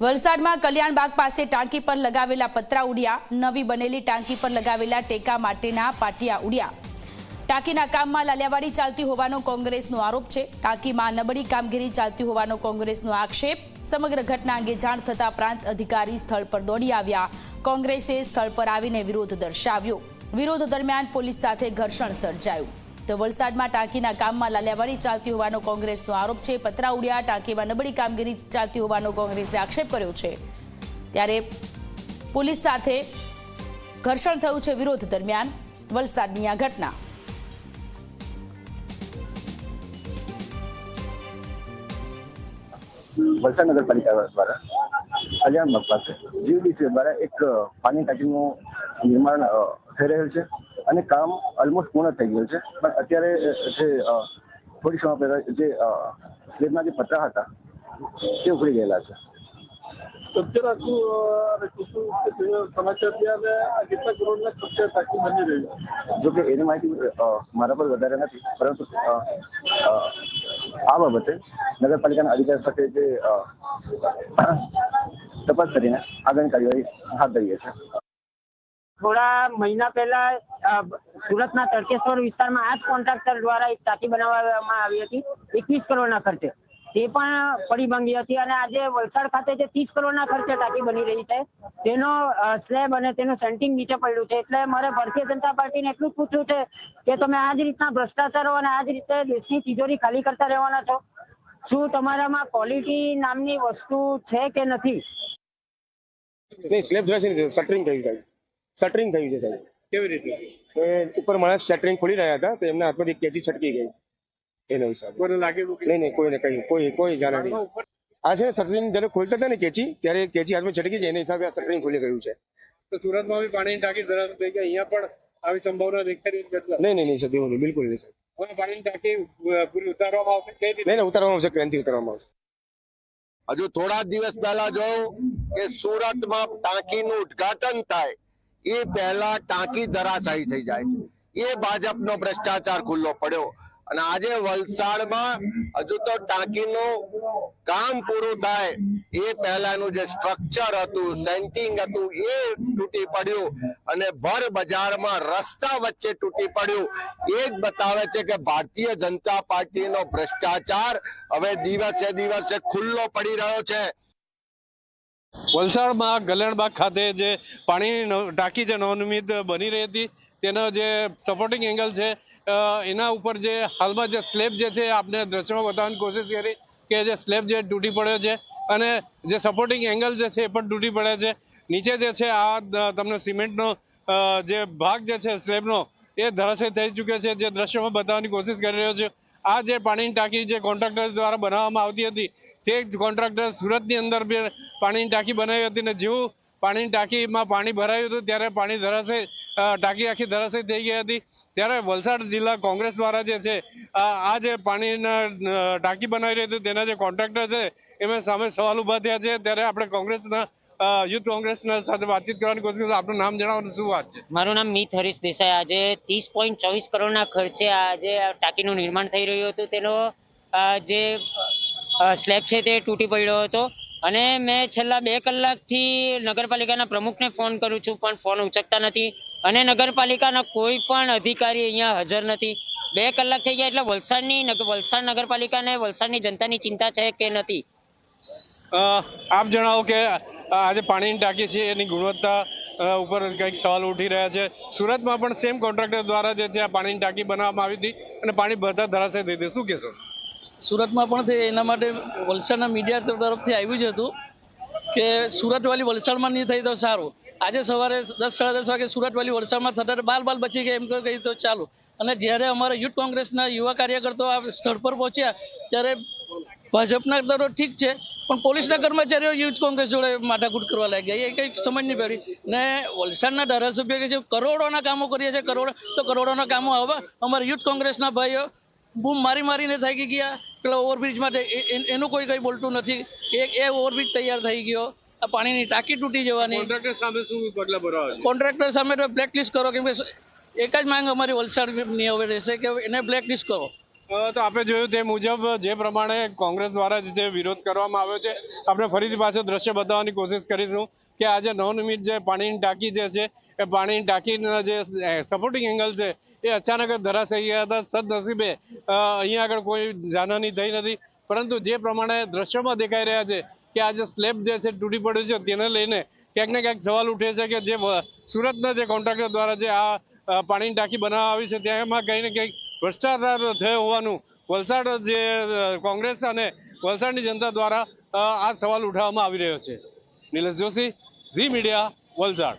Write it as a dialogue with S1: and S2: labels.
S1: વલસાડમાં કલ્યાણબાગ પાસે ટાંકી પર લગાવેલા પતરા ઉડ્યા, નવી બનેલી ટાંકી પર લગાવેલા ટેકા માટેના પાટિયા ઉડ્યા. ટાંકીના કામમાં લાલિયાવાડી ચાલતી હોવાનો કોંગ્રેસનો આરોપ છે. ટાંકીમાં નબળી કામગીરી ચાલતી હોવાનો કોંગ્રેસનો આક્ષેપ. સમગ્ર ઘટના અંગે જાણ થતા પ્રાંત અધિકારી સ્થળ પર દોડી આવ્યા. કોંગ્રેસે સ્થળ પર આવીને વિરોધ દર્શાવ્યો. વિરોધ દરમિયાન પોલીસ સાથે ઘર્ષણ સર્જાયું. તો વલસાડમાં ટાંકીના કામમાં લાલિયાવાડી ચાલતી હોવાનો કોંગ્રેસનો આરોપ છે. પતરા ઉડ્યા ટાંકીમાં નબળી કામગીરી ચાલતી હોવાનો કોંગ્રેસે આક્ષેપ કર્યો છે. ત્યારે પોલીસ સાથે ઘર્ષણ થયું છે વિરોધ દરમિયાન વલસાડની આ ઘટના.
S2: વલસાડ નગરપાલિકા દ્વારા કલ્યાણબાગ પાસે જીવીડીસી દ્વારા એક પાણી ટાંકીનું નિર્માણ થઈ રહ્યું છે અને કામ ઓલમોસ્ટ પૂર્ણ થઈ ગયું છે. પણ અત્યારે જે થોડી સમય પહેલા જે સ્લેબના જે પતરા હતા તે ઉખડી ગયેલા છે. જો કે એની માહિતી મારા પર વધારે નથી પરંતુ આ બાબતે નગરપાલિકાના અધિકારી સાથે જે તપાસ કરીને આગળની કાર્યવાહી હાથ ધરીએ છે
S3: થોડા મહિના પહેલા સુરતના તડકેશ્વર વિસ્તારમાં આ જ કોન્ટ્રાક્ટર દ્વારા એક ટાંકી બનાવવામાં આવી હતી એકવીસ કરોડના ખર્ચે. તે પણ પડી ભાંગી હતી અને આજે વલસાડ ખાતે જે ત્રીસ કરોડના ખર્ચે ટાંકી બની રહી છે, તેનો સ્લેબ અને તેનું સેન્ટિંગ નીચે પડ્યું છે. એટલે મારે ભારતીય જનતા પાર્ટીને એટલું જ પૂછવું છે કે તમે આ જ રીતના ભ્રષ્ટાચારો અને આ જ રીતે દેશની તિજોરી ખાલી કરતા રહેવાના છો? શું તમારામાં ક્વોલિટી નામની વસ્તુ છે કે નથી?
S4: સ્લેબ થયું સાહેબ શટરિંગ થયું છે સાહેબ.
S5: કેવી રીતે?
S4: ઉપર માણસ શટરિંગ ખોલી રહ્યા હતા તો એમના હાથમાંથી કેજી છટકી ગઈ. એના હિસાબે
S5: કોઈને લાગેલું
S4: નહીં નહીં કોઈને કઈ કોઈ કોઈ જાણે નહીં. આ છે ને શટરિંગ જયારે ખોલતા હતા ને કેચી ત્યારે કેચી હાથમાં છટકી જાય એના હિસાબે આ શટરિંગ ખોલી ગયું છે.
S5: તો સુરતમાં બી પાણીની ટાંકી ધરાવ થઈ ગઈ અહીંયા પણ આવી સંભાવના દેખાઈ રહી
S4: નહીં નહીં નહીં સાહેબ એવું નહીં બિલકુલ નહીં સાહેબ.
S5: પાણીની ટાંકી પૂરી ઉતારવામાં આવશે કઈ રીતે?
S4: નહીં નહીં ઉતારવામાં આવશે ક્રાંતિ ઉતારવામાં આવશે.
S6: હજુ થોડા જ દિવસ પહેલા જોયું કે સુરતમાં ટાંકીનું ઉદ્ઘાટન થાય. એ પહેલા ટાંકી ધરાશાયી થઈ જાય છે. એ ભાજપનો ભ્રષ્ટાચાર ખુલ્લો પડ્યો. અને આજે વલસાડમાં હજુ તો ટાંકીનું કામ પૂરું થાય, એ પહેલાનું જે સ્ટ્રક્ચર હતું સેન્ટિંગ હતું, એ તૂટી પડ્યું. અને ભર બજારમાં રસ્તા વચ્ચે તૂટી પડ્યું. એ જ બતાવે છે કે ભારતીય જનતા પાર્ટીનો ભ્રષ્ટાચાર હવે દિવસે દિવસે ખુલ્લો પડી રહ્યો છે.
S7: વલસાડમાં ગલણબાગ ખાતે જે પાણીની ટાંકી જે નવનિર્મિત બની રહી હતી. તેનો જે સપોર્ટિંગ એંગલ છે એના ઉપર જે હાલમાં જે સ્લેબ જે છે, આપને દ્રશ્યમાં બતાવવાની કોશિશ કરી કે જે સ્લેબ જે તૂટી પડ્યો છે અને જે સપોર્ટિંગ એંગલ જે છે, એ પણ તૂટી પડે છે. નીચે જે છે, આ તમને સિમેન્ટનો જે ભાગ જે છે, સ્લેબનો, એ ધરાશય થઈ ચૂક્યો છે. જે દ્રશ્યમાં બતાવવાની કોશિશ કરી રહ્યો છે. આ જે પાણીની ટાંકી જે કોન્ટ્રાક્ટર દ્વારા બનાવવામાં આવતી હતી તે જ કોન્ટ્રાક્ટર સુરતની અંદર બી પાણીની ટાંકી બનાવી હતી ને જેવું પાણીની ટાંકીમાં પાણી ભરાયું હતું ત્યારે પાણી ધરાશે ટાંકી આખી ધરાશય થઈ ગઈ હતી. ત્યારે વલસાડ જિલ્લા કોંગ્રેસ દ્વારા જે છે આ જે પાણીના ટાંકી બનાવી રહી હતી તેના જે કોન્ટ્રાક્ટર છે, એમાં સામે સવાલ ઊભા થયા છે. ત્યારે આપણે કોંગ્રેસના યુથ કોંગ્રેસના સાથે વાતચીત કરવાની કોશિશ. આપનું નામ જણાવવાનું, શું વાત છે?
S3: મારું નામ મિત હરીશ દેસાઈ. આજે ત્રીસ પોઈન્ટ ચોવીસ કરોડના ખર્ચે આજે ટાંકીનું નિર્માણ થઈ રહ્યું હતું. તેનો જે સ્લેબ છે તે તૂટી પડ્યો હતો. અને મેં છેલ્લા બે કલાકથી નગરપાલિકાના પ્રમુખને ફોન કરું છું, પણ ફોન ઉચકતા નથી. અને નગરપાલિકાના કોઈ પણ અધિકારી અહીંયા હાજર નથી. બે કલાક થઈ ગયા એટલે વલસાડની વલસાડ નગરપાલિકાને વલસાડની જનતાની ચિંતા છે કે નથી?
S7: આપ જણાવો કે આજે પાણીની ટાંકી છે, એની ગુણવત્તા ઉપર કંઈક સવાલ ઉઠી રહ્યા છે. સુરતમાં પણ સેમ કોન્ટ્રાક્ટર દ્વારા જે આ પાણીની ટાંકી બનાવવામાં આવી હતી અને પાણી ભરતા ધરાશે થઈ હતી. શું કહેશો?
S8: સુરતમાં પણ થઈ એના માટે વલસાડના મીડિયા તરફથી આવ્યું જ હતું કે સુરત વાળી વલસાડમાં નહીં થઈ તો સારું. આજે સવારે દસ, સાડા દસ વાગે સુરત વાળી વલસાડમાં થતા બાલ બાલ બચી ગયા, એમ કહી તો ચાલુ. અને જ્યારે અમારા યુથ કોંગ્રેસના યુવા કાર્યકર્તાઓ આ સ્થળ પર પહોંચ્યા, ત્યારે ભાજપના દરો ઠીક છે, પણ પોલીસના કર્મચારીઓ યુથ કોંગ્રેસ જોડે માથાકૂટ કરવા લાગ્યા. એ કંઈક સમજ નહીં પડી. ને વલસાડના ધારાસભ્ય કે છે કરોડોના કામો કરીએ છીએ કરોડો, તો કરોડોના કામો હવે અમારા યુથ કોંગ્રેસના ભાઈઓ બૂમ મારી મારીને થાકી ગયા. પેલા ઓવરબ્રિજ માટે એનું કોઈ કંઈ બોલતું નથી. એક એ ઓવરબ્રિજ તૈયાર થઈ ગયો. આ પાણીની ટાંકી તૂટી જવાની.
S5: કોન્ટ્રાક્ટર સામે શું પગલા ભરવા
S8: કોન્ટ્રાક્ટર સામે તો બ્લેકલિસ્ટ કરો કેમ કે એક જ માંગ અમારી વલસાડની હવે રહેશે કે એને બ્લેકલિસ્ટ કરો.
S7: તો આપણે જોયું તે મુજબ જે પ્રમાણે કોંગ્રેસ દ્વારા જે વિરોધ કરવામાં આવ્યો છે. આપણે ફરીથી પાછો દ્રશ્ય બતાવવાની કોશિશ કરીશું કે આજે નવનિર્મિત જે પાણીની ટાંકી જે છે એ પાણીની ટાંકીના જે સપોર્ટિંગ એંગલ છે એ અચાનક જ ધરાશાયી ગયા હતા, સદનસીબે અહીંયા આગળ કોઈ જાનહાની થઈ નથી. પરંતુ જે પ્રમાણે દ્રશ્યોમાં દેખાઈ રહ્યા છે કે આ જે સ્લેબ જે છે તૂટી પડ્યું છે તેને લઈને ક્યાંક ને ક્યાંક સવાલ ઉઠે છે કે જે સુરતના જે કોન્ટ્રાક્ટર દ્વારા જે આ પાણીની ટાંકી બનાવવામાં આવી છે તેમાં કંઈ ને કંઈક ભ્રષ્ટાચાર થયો હોવાનું વલસાડ જે કોંગ્રેસ અને વલસાડની જનતા દ્વારા આ સવાલ ઉઠાવવામાં આવી રહ્યો છે. Nilesh Joshi, Zee Media, Valsad.